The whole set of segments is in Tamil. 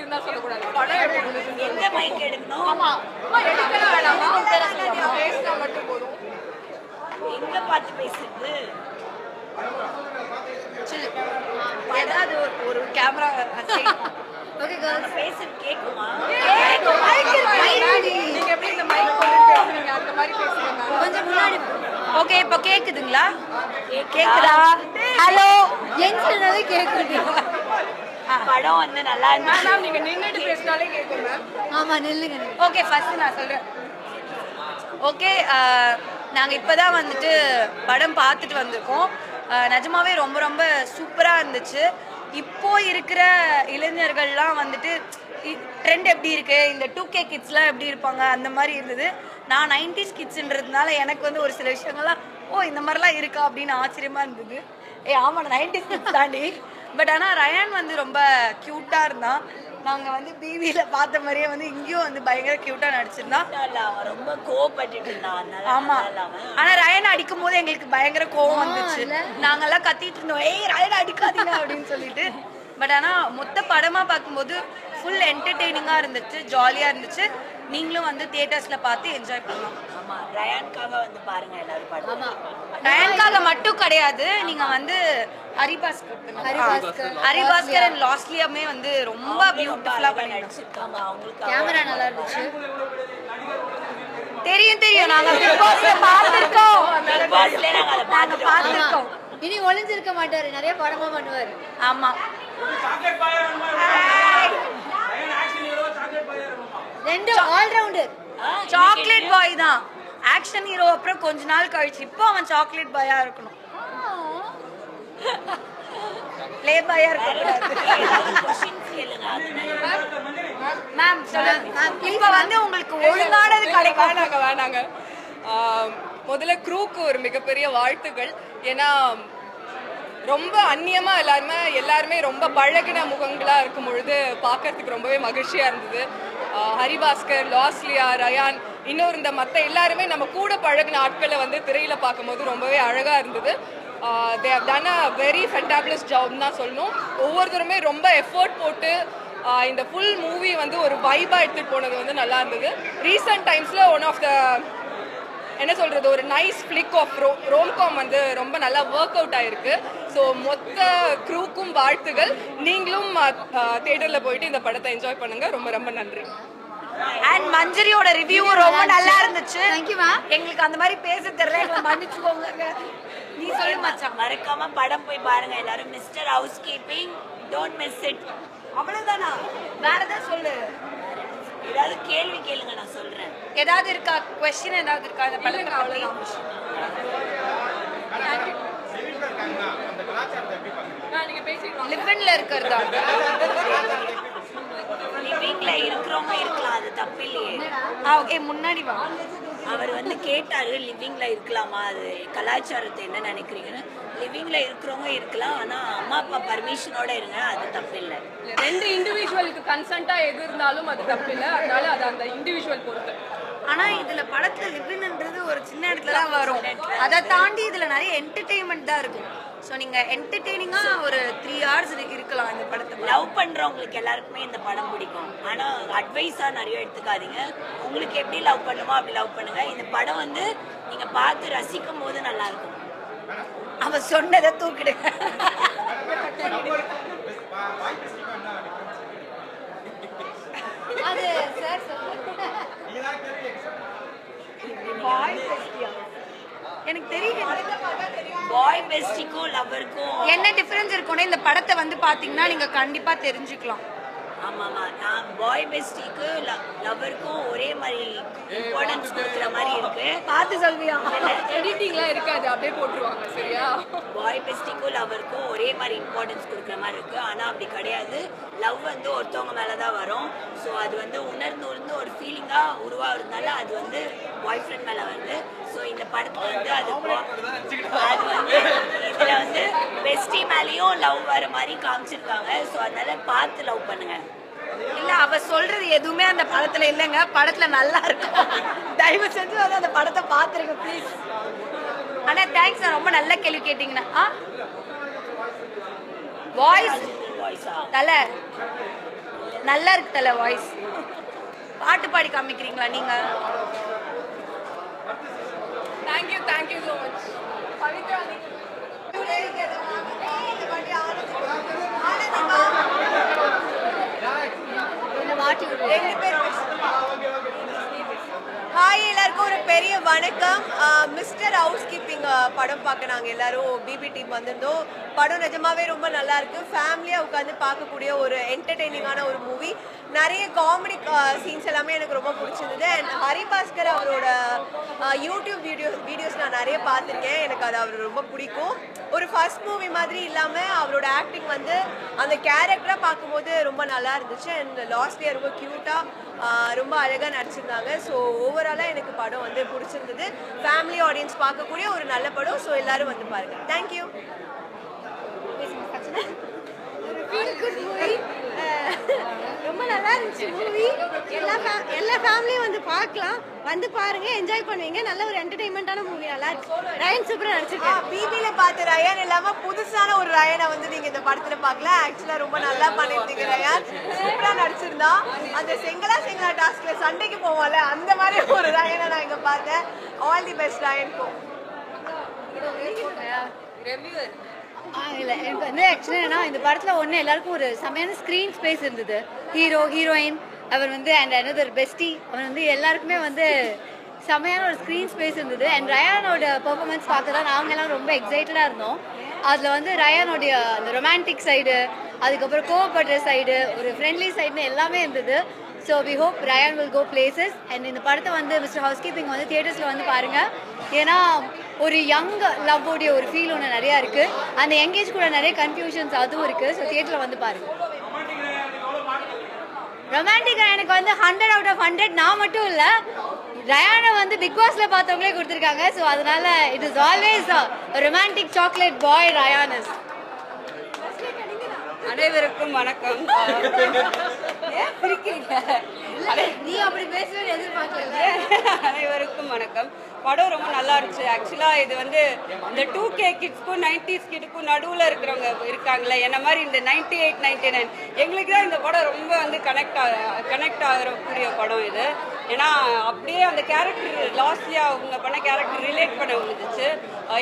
எப்படி இருந்தா சொல்லக்கூடாது மைக் எடுக்கணும்? ஆமா. அம்மா எடுக்கலாம் வேணாமா. பேசினா மட்டும் போதும் எங்க பார்த்து பேசுறது? ஏதாவது ஒரு ஒரு கேமரா ஓகே கேர்ள்ஸ் பேசுறது கேக்குமா நீங்க எப்படி இந்த மைக் கொண்டு பேசுறீங்க? அந்த மாதிரி பேசுறீங்க கொஞ்சம் முன்னாடி ஓகே இப்போ கேக்குதுங்களா? கேக்குதா? ஹலோ எங்கனாலே கேக்குது. படம் வந்து நல்லா இருந்துச்சு. நீங்க நின்னுட்டு பேசினாலே கேட்கும் மேம். ஆமா நில்லுங்க. ஓகே ஃபர்ஸ்ட் நான் சொல்றேன். ஓகே நாங்கள் இப்போ தான் வந்துட்டு படம் பார்த்துட்டு வந்திருக்கோம். நிஜமாவே ரொம்ப ரொம்ப சூப்பராக இருந்துச்சு. இப்போ இருக்கிற இளைஞர்கள்லாம் வந்துட்டு ட்ரெண்ட் எப்படி இருக்கு? இந்த டூ கே கிட்ஸ்லாம் எப்படி இருப்பாங்க? அந்த மாதிரி இருந்தது. நான் நைன்டிஸ் கிட்ஸ்ன்றதுனால எனக்கு வந்து ஒரு சில விஷயங்கள்லாம் ஓ இந்த மாதிரிலாம் இருக்கா? அப்படின்னு ஆச்சரியமா இருந்தது. ஏ ஆமாம் நைன்டிஸ் கிட்ஸ் தாண்டி. பட் ஆனால் ரயான் வந்து ரொம்ப க்யூட்டாக இருந்தான். நாங்கள் வந்து பிவியில் பார்த்த மாதிரியே வந்து இங்கேயும் வந்து பயங்கர க்யூட்டாக நடிச்சிருந்தான் ரொம்ப கோவப்பட்டுட்டு இருந்தான். அதனால ஆமா. நல்லா அவன் ஆனா ரயன் அடிக்கும் போது எங்களுக்கு பயங்கர கோவம் வந்துச்சு. நாங்கெல்லாம் கத்திட்டு இருந்தோம். ஏய் ரயன் அடிக்காதீங்க அப்படின்னு சொல்லிட்டு. பட் ஆனா மொத்த படமா பார்க்கும்போது ஃபுல் என்டர்டெய்னிங்கா இருந்துச்சு ஜாலியா இருந்துச்சு. நீங்களும் வந்து தியேட்டர்ஸ்ல பார்த்து என்ஜாய் பண்ணலாம். ஆமா ரயான்காக வந்து பாருங்க எல்லாரும் படம் ரயனுக்காக மட்டும் கிடையாது நீங்க வந்து ஹரிபாஸ்கர் ஹரிபாஸ்கர், ஹரிபாஸ்கர் அண்ட் லாஸ்லியாமே வந்து ரொம்ப பியூட்டிஃபுல்லா பண்ணிருக்காங்க நடிச்சிருக்காங்க. அவங்களுக்கு கேமரா நல்லா இருந்துச்சு. தெரியும் தெரியும். நாங்க பிக் பாஸ்ல பார்த்திருக்கோம். நாங்க பார்த்திருக்கோம். இனி ஒளிஞ்சிருக்க மாட்டாரு நிறைய படமா பண்ணுவாரு. ஆமா. ரெண்டு ஆல்ரவுண்டர் சாக்லேட் பாய் தான். ஆக்ஷன் ஹீரோ அப்புறம் கொஞ்ச நாள் கழிச்சு இப்போ அவன் சாக்லேட் பாயா இருக்கணும். ப்ளே பாயா இருக்கக்கூடாது அதனால மேம் சொல்லுங்க. இப்போ வந்து உங்களுக்கு ஒழுங்கானது கிடைக்கும் வேணாங்க வேணாங்க. முதல்ல க்ரூக்கு ஒரு மிகப்பெரிய வாழ்த்துக்கள். ஏன்னா ரொம்ப அந்நியமா எல்லாருமே எல்லாருமே ரொம்ப பழகின முகங்களா இருக்கும் பொழுது பார்க்கறதுக்கு ரொம்பவே மகிழ்ச்சியா இருந்தது. ஹரிபாஸ்கர் லாஸ்லியா ரயான் இன்னொரு இந்த மற்ற எல்லாருமே நம்ம கூட பழகின ஆட்களை வந்து திரையில பார்க்கும்போது ரொம்பவே அழகா இருந்தது. They have done a very fantabulous job தான் சொல்லணும். ஒவ்வொருத்தருமே ரொம்ப எஃபோர்ட் போட்டு இந்த ஃபுல் மூவி வந்து ஒரு வைபாக எடுத்துகிட்டு போனது வந்து நல்லா இருந்தது. ரீசெண்ட் டைம்ஸில் ஒன் ஆஃப் த என்ன சொல்கிறது ஒரு nice flick of rom romcom வந்து ரொம்ப நல்லா ஒர்க் அவுட் ஆயிருக்கு. ஸோ மொத்த க்ரூக்கும் வாழ்த்துகள். நீங்களும் தேட்டரில் போயிட்டு இந்த படத்தை என்ஜாய் பண்ணுங்க. ரொம்ப ரொம்ப நன்றி. அண்ட் மஞ்சரியோட ரிவ்யூவும் ரொம்ப நல்லா இருந்துச்சு. எங்களுக்கு அந்த மாதிரி பேச தெரியல. எங்களை மன்னிச்சுக்கோங்க. நீ சொல்லு மச்சான். மறக்காம படம் போய் பாருங்க எல்லாரும். Mister housekeeping don't miss it அவ்வளவுதானா? வேற ஏதாவது சொல்லு. ஏதாவது கேள்வி கேளுங்க நான் சொல்றேன். ஏதாவது இருக்கா? கொஸ்டின் ஏதாவது இருக்கா? இந்த படத்தை பத்தி? லிவன்ல இருக்கிறதா? லிவிங்ல இருக்கிறவங்க இருக்கலாம் அது தப்பு இல்லையே. ஓகே முன்னாடி வா. அவர் வந்து கேட்டாரு லிவிங்ல இருக்கலாமா? அது கலாச்சாரத்தை என்ன நினைக்கிறீங்கன்னு? லிவிங்ல இருக்கிறவங்க இருக்கலாம் ஆனா அம்மா அப்பா பர்மிஷனோட இருங்க அது தப்பு இல்லை ரெண்டு இண்டிவிஜுவலுக்கு கன்சென்ட்டாக எது இருந்தாலும் அது தப்பு இல்லை அதனால அது அந்த இண்டிவிஜுவல் பொறுத்து. ஆனா இதுல படத்துல லிவின்ன்றது ஒரு சின்ன இடத்துல தான் வரும். அதை தாண்டி இதுல நிறைய என்டர்டெயின்மெண்ட் தான் இருக்கும். ஸோ நீங்க என்டர்டெய்னிங்கா ஒரு த்ரீ ஹவர்ஸ் இருக்கலாம் இந்த படத்தை லவ் பண்றவங்களுக்கு எல்லாருக்குமே இந்த படம் பிடிக்கும். ஆனா அட்வைஸா நிறைய எடுத்துக்காதீங்க. உங்களுக்கு எப்படி லவ் பண்ணுமோ அப்படி லவ் பண்ணுங்க. இந்த படம் வந்து நீங்க பார்த்து ரசிக்கும் போது நல்லா இருக்கும். அவன் சொன்னதை தூக்கிடுங்க அது சார் சொல்லுங்க எனக்கு தெரியல பாய் பெஸ்டிக்கும் லவ்வருக்கும் என்ன டிஃபரன்ஸ் இருக்கும்னா இந்த படத்தை வந்து பாத்தீங்கன்னா நீங்க கண்டிப்பா தெரிஞ்சுக்கலாம். ஆமாமா நான் பாய் பெஸ்டிக்கு லவ்வருக்கும் ஒரே மாதிரி இம்பார்ட்டன்ஸ் கொடுக்குற மாதிரி இருக்கு. பார்த்து சொல்வியா? எடிட்டிங்லாம் இருக்காது. அப்படியே போட்டுருவாங்க. சரியா? பாய் பெஸ்டிக்கும் லவ்வருக்கும் ஒரே மாதிரி இம்பார்ட்டன்ஸ் கொடுக்குற மாதிரி இருக்கு. ஆனா அப்படி கிடையாது. லவ் வந்து ஒருத்தவங்க மேல தான் வரும். ஸோ அது வந்து உணர்ந்து உணர்ந்து ஒரு ஃபீலிங்கா உருவாகிறதுனால அது வந்து பாய் ஃப்ரெண்ட் மேல வருது. ஸோ இந்த படத்துல வந்து அது வந்து இதுல வந்து பெஸ்டி மேலேயும் லவ் வர மாதிரி காமிச்சிருக்காங்க. ஸோ அதனால பார்த்து லவ் பண்ணுங்க. இல்ல அவ சொல்றது எதுவுமே அந்த படத்துல இல்லைங்க. படத்துல நல்லா இருக்கும். தயவு செஞ்சு வந்து அந்த படத்தை பாத்துருங்க ப்ளீஸ் ஆனா தேங்க்ஸ் ரொம்ப நல்ல கேள்வி கேட்டீங்கன்னா வாய்ஸா தலை. நல்லா இருக்கு தல வாய்ஸ் பாட்டு பாடி காமிக்கிறீங்களா நீங்க? Thank you thank you so much Pavithra மாட்டி விடு ரெண்டு பேர் ஹாய் எல்லாருக்கும் ஒரு பெரிய வணக்கம் மிஸ்டர் ஹவுஸ் படம் பார்க்க நாங்கள் எல்லாரும் பிபி டீம் வந்திருந்தோம். படம் நிஜமாவே ரொம்ப நல்லா இருக்கு. ஃபேமிலியாக உட்காந்து பார்க்கக்கூடிய ஒரு என்டர்டெய்னிங்கான ஒரு மூவி நிறைய காமெடி சீன்ஸ் எல்லாமே எனக்கு ரொம்ப பிடிச்சிருந்தது. அண்ட் ஹரிபாஸ்கர் அவரோட யூடியூப் வீடியோ வீடியோஸ் நான் நிறைய பார்த்துருக்கேன். எனக்கு அது அவர் ரொம்ப பிடிக்கும். ஒரு ஃபர்ஸ்ட் மூவி மாதிரி இல்லாமல் அவரோட ஆக்டிங் வந்து அந்த கேரக்டராக பார்க்கும்போது ரொம்ப நல்லா இருந்துச்சு. அண்ட் லாஸ்ட் இயர் ரொம்ப க்யூட்டாக ரொம்ப அழகாக நடிச்சிருந்தாங்க. ஸோ ஓவராலாக எனக்கு படம் வந்து பிடிச்சிருந்தது. ஃபேமிலி ஆடியன்ஸ் பார்க்கக்கூடிய ஒரு நல்ல படம் ஸோ எல்லாரும் வந்து பாருங்க. தேங்க்யூ ரொம்ப நல்லா இருந்துச்சு மூவி எல்லா எல்லா ஃபேமிலியும் வந்து பார்க்கலாம். வந்து பாருங்க என்ஜாய் பண்ணுவீங்க. நல்ல ஒரு என்டர்டைன்மெண்ட்டான மூவி நல்லா இருக்கு. ரயன் சூப்பரா நடிச்சிருக்காரு. பிபியில் பார்த்த ரயான் இல்லாமல் புதுசான ஒரு ரயானை வந்து நீங்கள் இந்த படத்தில் பார்க்கல. ஆக்சுவலாக ரொம்ப நல்லா பண்ணியிருந்தீங்க ரயான் சூப்பராக நடிச்சிருந்தா. அந்த செங்கலா செங்கலா டாஸ்க்ல சண்டைக்கு போவோம்ல அந்த மாதிரி ஒரு ரயானை நான் இங்கே பார்த்தேன். ஆல் தி பெஸ்ட் ரயனுக்கும் ஆ இல்லை எனக்கு வந்து ஆக்சுவலாக என்னன்னா இந்த படத்தில் ஒன்று எல்லாருக்கும் ஒரு செமையான ஸ்க்ரீன் ஸ்பேஸ் இருந்தது ஹீரோ ஹீரோயின் அவர் வந்து அண்ட் அனதர் பெஸ்டி அவர் வந்து எல்லாருக்குமே வந்து செமையான ஒரு ஸ்க்ரீன் ஸ்பேஸ் இருந்தது அண்ட் ரயானோட பெர்ஃபார்மன்ஸ் பார்க்க தான் நாங்கள் எல்லாம் ரொம்ப எக்ஸைட்டடாக இருந்தோம் அதில் வந்து ரயானோடைய அந்த ரொமான்டிக் சைடு அதுக்கப்புறம் கோவப்படுற சைடு ஒரு ஃப்ரெண்ட்லி சைடுன்னு எல்லாமே இருந்தது so we hope Rayan will go places and இந்த படத்தை வந்து மிஸ்டர் ஹவுஸ் கீப்பிங் வந்து தியேட்டர்ஸில் வந்து பாருங்கள் ஏன்னா ஒரு யங் லவ்வோடைய ஒரு ஃபீல் ஒன்று நிறையா இருக்குது அந்த எங்கேஜ் கூட நிறைய கன்ஃபியூஷன்ஸ் அதுவும் இருக்குது ஸோ தியேட்டரில் வந்து பாருங்கள் ரொமான்டிக் எனக்கு வந்து ஹண்ட்ரட் அவுட் ஆஃப் ஹண்ட்ரட் நான் மட்டும் இல்லை. ரயானை வந்து பிக் பாஸ்ல பார்த்தவங்களே கொடுத்துருக்காங்க. ஸோ அதனால it is always romantic chocolate boy ரயானஸ் அனைவருக்கும் வணக்கம். நீ அப்படி பேசுவேன்னு எதிர்பார்க்கல அனைவருக்கும் வணக்கம். படம் ரொம்ப நல்லா இருந்துச்சு. ஆக்சுவலாக இது வந்து இந்த டூ கே கிட்ஸ்க்கும் நைன்டிஸ் கிட்ஸ்க்கும் நடுவில் இருக்கிறவங்க இருக்காங்களே என்ன மாதிரி இந்த நைன்டி எயிட் நைன்டி நைன் எங்களுக்கு தான் இந்த படம் ரொம்ப வந்து கனெக்ட் ஆக கனெக்ட் ஆகக்கூடிய படம் இது. ஏன்னா அப்படியே அந்த கேரக்டர் லாஸ்ட்லியாக அவங்க பண்ண கேரக்டர் ரிலேட் பண்ண முடிஞ்சிச்சு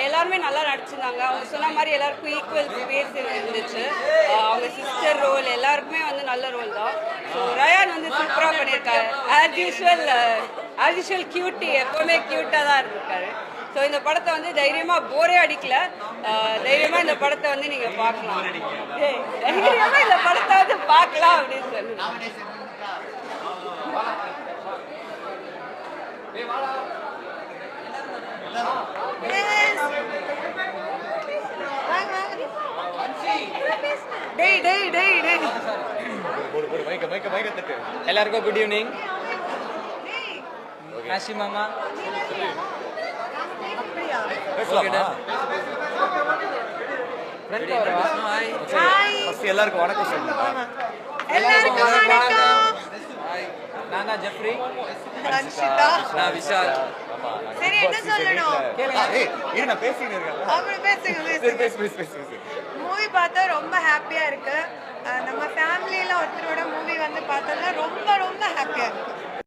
எல்லாருமே நல்லா நடிச்சிருந்தாங்க. அவங்க சொன்ன மாதிரி எல்லாருக்கும் ஈக்குவல் ஸ்பேஸ் இருந்துச்சு. அவங்க சிஸ்டர் ரோல் எல்லாருக்குமே வந்து நல்ல ரோல் தான். ஸோ ரயான் வந்து சூப்பராக பண்ணியிருக்காரு as usual as usual cutie எப்போவுமே க்யூட்டாக தான் இருந்திருக்காரு. ஸோ இந்த படத்தை வந்து தைரியமாக போரே அடிக்கல. அஹ் தைரியமா இந்த படத்தை வந்து நீங்கள் பார்க்கலாம். ஏய், தைரியமா இந்த படத்தை வந்து பார்க்கலாம் அப்படின்னு சொல்லி. டேய் டேய் டேய் டேய். எல்லாருக்கும் குட் ஈவினிங் ஆஷி மாமா. எல்லாருக்கும் வணக்கம் சொல்லுங்க. எல்லாருக்கும் வணக்கம். நான் தான் ஜெஃப்ரி. ரன்ஷிதா நான் விஷால். சரி என்ன சொல்லணும்? ஏய் நான் பேசிட்டு இருக்கேன். அப்படி பேசுங்க சரி, பேசுங்க பேசு பேசு பேசு பேசு. மூவி பார்த்தா ரொம்ப ஹாப்பியா இருக்கு. நம்ம ஃபேமிலியில ஒருத்தரோட மூவி வந்து பார்த்தோம்னா ரொம்ப ரொம்ப ஹாப்பியா இருக்கு.